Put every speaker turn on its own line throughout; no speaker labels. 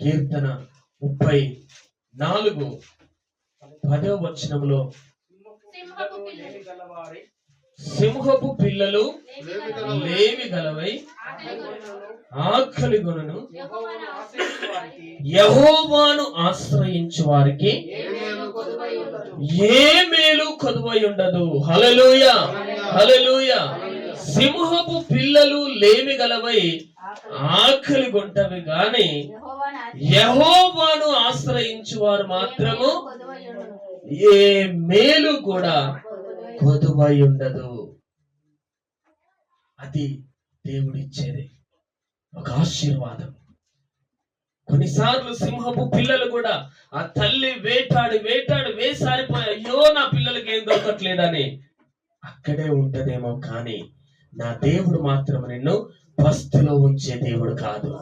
కీర్తన ముప్పై నాలుగు పదవ వచనంలో
సింహపు పిల్లలు.
లేమి
గలవై
ఆకలి కొనను
యెహోవాను ఆశ్రయించు వారికి. ఏ మేలు కొదువై ఉండదు.
హలలుయ హలలుయ సింహపు పిల్లలు లేమి గలవై ఆకలి గుంటవి గాని యహోవాను ఆశ్రయించు వారు మాత్రము ఏ మేలు కూడా కొదువై ఉండదు. అది దేవుడిచ్చేది. ఒక ఆశీర్వాదం. కొన్నిసార్లు సింహపు పిల్లలు కూడా ఆ తల్లి వేటాడి వేటాడి వేసారిపోయి అయ్యో నా పిల్లలకి ఏం దొరకట్లేదని. అక్కడే ఉంటదేమో కానీ నా దేవుడు మాత్రం నిన్ను పస్తులో ఉంచే దేవుడు కాదు.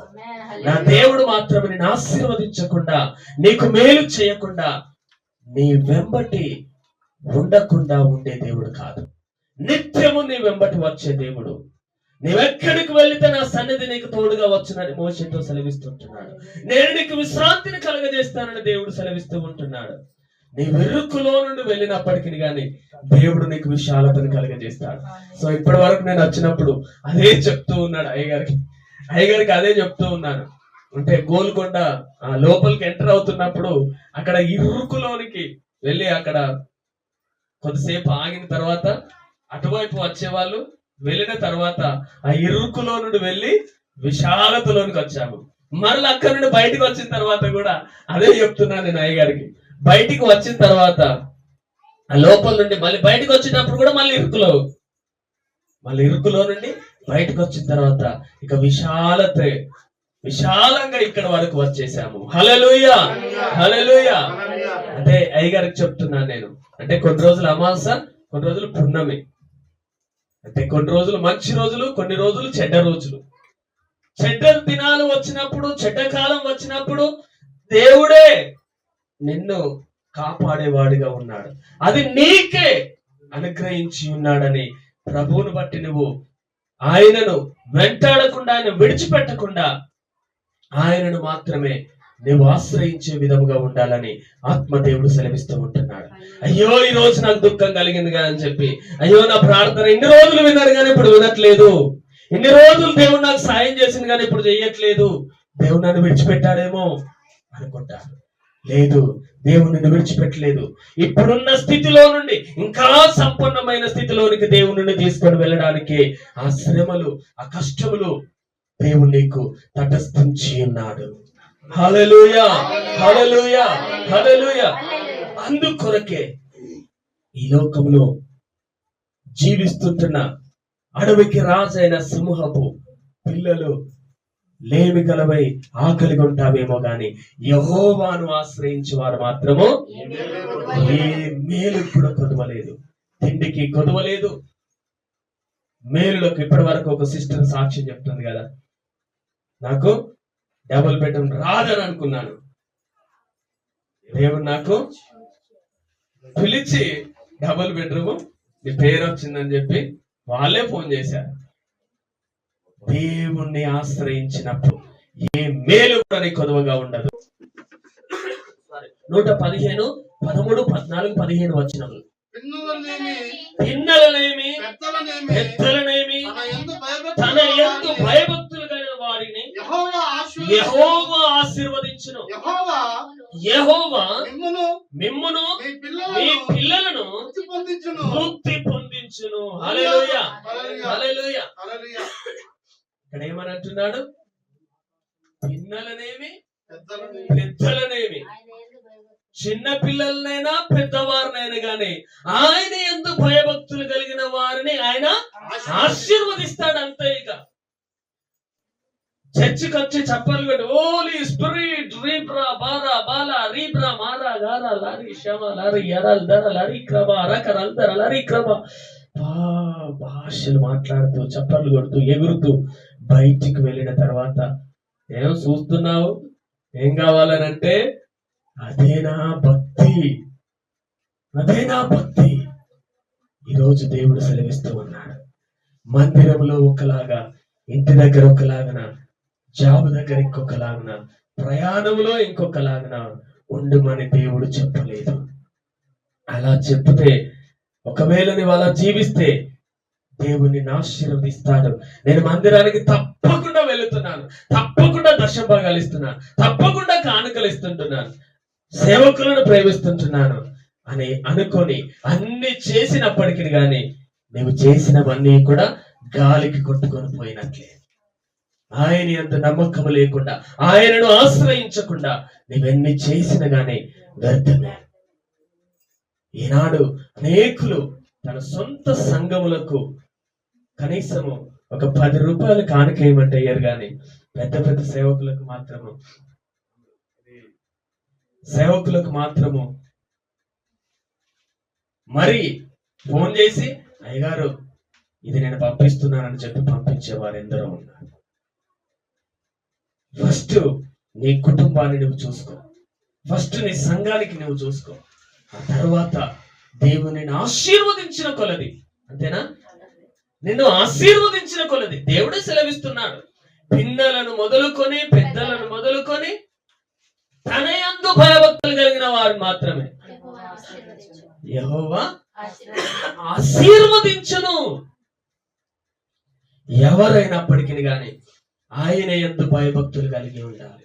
నా దేవుడు మాత్రం నిన్ను ఆశీర్వదించకుండా నీకు మేలు చేయకుండా నీ వెంబటి ఉండకుండా ఉండే దేవుడు కాదు. నిత్యము నీ వెంబటి వచ్చే దేవుడు. నీవెక్కడికి వెళితే నా సన్నిధి నీకు తోడుగా వచ్చునని మోసతో సెలవిస్తుంటున్నాడు నేను నీకు విశ్రాంతిని కలగజేస్తానని దేవుడు సెలవిస్తూ ఉంటున్నాడు. నీ వెరుకులో నుండి వెళ్ళినప్పటికీ గాని దేవుడు నీకు విశాలతను కలిగజేస్తాడు. సో ఇప్పటి వరకు నేను వచ్చినప్పుడు అదే చెప్తూ ఉన్నాడు అయ్యగారికి. అయ్యగారికి అదే చెప్తూ ఉన్నాను. అంటే గోల్కొండ ఆ లోపలికి ఎంటర్ అవుతున్నప్పుడు అక్కడ ఇరుకులోనికి వెళ్ళి అక్కడ కొద్దిసేపు ఆగిన తర్వాత అటువైపు వచ్చేవాళ్ళు వెళ్ళిన తర్వాత ఆ ఇరుకులో నుండి వెళ్ళి విశాలతలోనికి వచ్చాము. మరలా అక్కడ నుండి బయటకు వచ్చిన తర్వాత కూడా అదే చెప్తున్నాను నేను అయ్యగారికి. బయటికి వచ్చిన తర్వాత ఆ లోపల నుండి మళ్ళీ బయటకు వచ్చినప్పుడు కూడా మళ్ళీ ఇరుకులో. మళ్ళీ ఇరుకులో నుండి బయటకు వచ్చిన తర్వాత ఇక విశాలత విశాలంగా ఇక్కడ వరకు వచ్చేసాము. హలలుయ హలలుయ అంటే అయ్యగారికి చెప్తున్నాను నేను. అంటే కొన్ని రోజులు అమాస కొన్ని రోజులు పున్నమి. అంటే కొన్ని రోజులు మంచి రోజులు కొన్ని రోజులు చెడ్డ రోజులు. చెడ్డ దినాలు వచ్చినప్పుడు చెడ్డ కాలం వచ్చినప్పుడు దేవుడే నిన్ను కాపాడేవాడిగా ఉన్నాడు. అది నీకే అనుగ్రహించి ఉన్నాడని ప్రభువును బట్టి నువ్వు ఆయనను వెంటాడకుండా ఆయన విడిచిపెట్టకుండా ఆయనను మాత్రమే నువ్వు ఆశ్రయించే విధముగా ఉండాలని ఆత్మదేవుడు సెలవిస్తూ ఉంటున్నాడు. అయ్యో ఈ రోజు నాకు దుఃఖం కలిగింది అని చెప్పి అయ్యో నా ప్రార్థన ఇన్ని రోజులు విన్నాను కానీ ఇప్పుడు వినట్లేదు. ఇన్ని రోజులు దేవుడు నాకు సాయం చేసింది కానీ ఇప్పుడు చెయ్యట్లేదు. దేవుడు నన్ను విడిచిపెట్టాడేమో అనుకుంటాడు. లేదు. దేవుడు నిన్ను విడిచిపెట్టలేదు. ఇప్పుడున్న స్థితిలో నుండి ఇంకా సంపన్నమైన స్థితిలోనికి దేవుడిని తీసుకొని వెళ్ళడానికి ఆ శ్రమలు ఆ కష్టములు దేవుడు నీకు తటస్థించి ఉన్నాడు. హల్లెలూయా హల్లెలూయా హల్లెలూయా. అందుకొరకే ఈ లోకంలో జీవిస్తుంటున్న అడవికి రాజైన సింహపు పిల్లలు లేమి గలవై ఆకలి ఉంటావేమో గాని యహోవాను ఆశ్రయించి వారు మాత్రము ఏ మేలు కూడా కొదవలేదు. తిండికి కొదవలేదు. మేలులోకి ఇప్పటి వరకు ఒక సిస్టర్ సాక్ష్యం చెప్తుంది కదా. నాకు డబుల్ బెడ్రూమ్ రాదని అనుకున్నాను. దేవుడు నాకు పిలిచి డబుల్ బెడ్రూమ్ నీ పేరు వచ్చిందని చెప్పి వాళ్ళే ఫోన్ చేశారు. దేవుణ్ణి ఆశ్రయించినప్పుడు ఏ మేలు కూడా నీకు కొదవగా ఉండదు. నూట పదిహేను పదమూడు పద్నాలుగు పదిహేను వచ్చినప్పుడు
పిన్నులనేమి పెద్దలనేమి తన
ఎందు
భయభక్తులు
కలిగిన వారిని
యెహోవా ఆశీర్వదించును.
యెహోవా ఆశీర్వదించును.
యెహోవా
యెహోవా
మిమ్మును
మిమ్మును
మీ
మీ
పిల్లలను
ముక్తి పొందించును. హల్లెలూయా.
హల్లెలూయా.
ఇక్కడ ఏమని అంటున్నాడు పిన్నలనేమి
పెద్దలనేమి.
చిన్న పిల్లలనైనా పెద్దవారినైనా గాని ఆయన ఎందు భయభక్తులు కలిగిన వారిని ఆయన ఆశీర్వదిస్తాడు అంతే ఇక. చర్చికి వచ్చి చెప్పాలి కొట్టి ఓలీ స్పిరిట్ రీబ్రా బారా బాలా రీబ్రా మారా గారా లారీ షమ లారీ ఎరల్ దర లరీ క్రమ రకర అల్దర లరీ క్రమ. భాషలు మాట్లాడుతూ చప్పట్లు కొడుతూ ఎగురుతూ బయటికి వెళ్ళిన తర్వాత ఏం చూస్తున్నావు? ఏం కావాలనంటే అదేనా భక్తి? అదేనా భక్తి? ఈరోజు దేవుడు సెలవిస్తూ ఉన్నాడు. మందిరంలో ఒకలాగా ఇంటి దగ్గర ఒకలాగన జాబ్ దగ్గర ఇంకొకలాగన ప్రయాణంలో ఇంకొకలాగన ఉండమని దేవుడు చెప్పలేదు. అలా చెప్తే ఒకవేళ నువ్వు అలా జీవిస్తే దేవుని ఆశీర్వదిస్తాడు. నేను మందిరానికి తప్పకుండా వెళుతున్నాను. తప్పకుండా దశభాగాలు ఇస్తున్నాను తప్పకుండా కానుకలు ఇస్తుంటున్నాను. సేవకులను ప్రేమిస్తుంటున్నాను అని అనుకొని అన్ని చేసినప్పటికీ గాని నువ్వు చేసినవన్నీ కూడా గాలికి కొట్టుకొని పోయినట్లే. ఆయన అంత నమ్మకం లేకుండా ఆయనను ఆశ్రయించకుండా నువ్వెన్ని చేసిన గాని వ్యర్థమే. ఈనాడు అనేకులు తన సొంత సంఘములకు కనీసము ఒక పది రూపాయలు కానుకేయమంటే అయ్యారు కానీ పెద్ద పెద్ద సేవకులకు మాత్రము. సేవకులకు మాత్రము. మరి ఫోన్ చేసి అయ్యగారు ఇది నేను పంపిస్తున్నానని చెప్పి పంపించేవారు ఎందరో ఉన్నారు. ఫస్ట్ నీ కుటుంబాన్ని నువ్వు చూసుకో. ఫస్ట్ నీ సంఘానికి నువ్వు చూసుకో. ఆ తర్వాత దేవుని ఆశీర్వదించిన కొలది. అంతేనా? నిన్ను ఆశీర్వదించిన కొలది. దేవుడే సెలవిస్తున్నాడు. పిన్నలను మొదలుకొని పెద్దలను మొదలుకొని తన యందు భయభక్తులు కలిగిన వారు మాత్రమే.
యహోవా ఆశీర్వదించును.
ఎవరైనప్పటికీ గాని ఆయన ఎందు భయభక్తులు కలిగి ఉండాలి.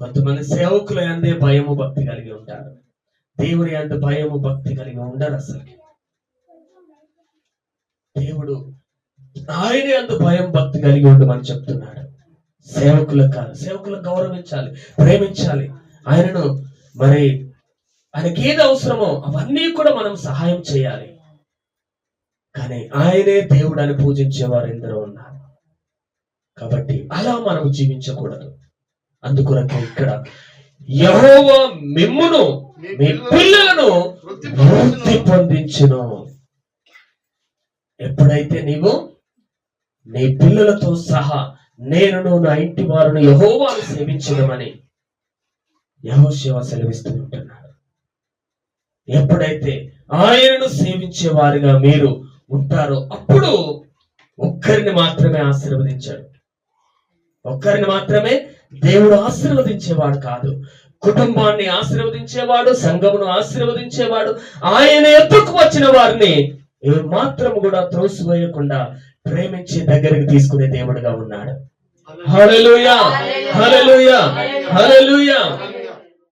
కొంతమంది సేవకుల అందే భయము భక్తి కలిగి ఉంటారు. దేవుని అంత భయము భక్తి కలిగి ఉండరు అసలు. దేవుడు ఆయనే అంత భయం భక్తి కలిగి ఉండమని చెప్తున్నాడు. సేవకులకు కాదు సేవకులకు గౌరవించాలి ప్రేమించాలి. ఆయనను మరి ఆయనకి ఏది అవసరమో అవన్నీ కూడా మనం సహాయం చేయాలి. కానీ ఆయనే దేవుడు అని పూజించేవారు ఎందరో ఉన్నారు. కాబట్టి అలా మనం జీవించకూడదు. అందుకొరకు ఇక్కడ యహోవ మిమ్మును మీ పిల్లలను
వృద్ధి.
పొందించును. ఎప్పుడైతే నీవు నీ పిల్లలతో సహా నేను నా ఇంటి వారిని యహోవాను సేవించడమని యహోశివ సెలవిస్తూ ఉంటున్నాడు. ఎప్పుడైతే ఆయనను సేవించే వారిగా మీరు ఉంటారో అప్పుడు ఒక్కరిని మాత్రమే ఆశీర్వదించాడు. ఒక్కరిని మాత్రమే దేవుడు ఆశీర్వదించేవాడు కాదు. కుటుంబాన్ని ఆశీర్వదించేవాడు సంఘమును ఆశీర్వదించేవాడు ఆయన ఎత్తుకు వచ్చిన వారిని ఏ మాత్రం కూడా త్రోసివేయకుండా ప్రేమించి దగ్గరికి తీసుకునే దేవుడుగా ఉన్నాడు. హల్లెలూయా హల్లెలూయా హల్లెలూయా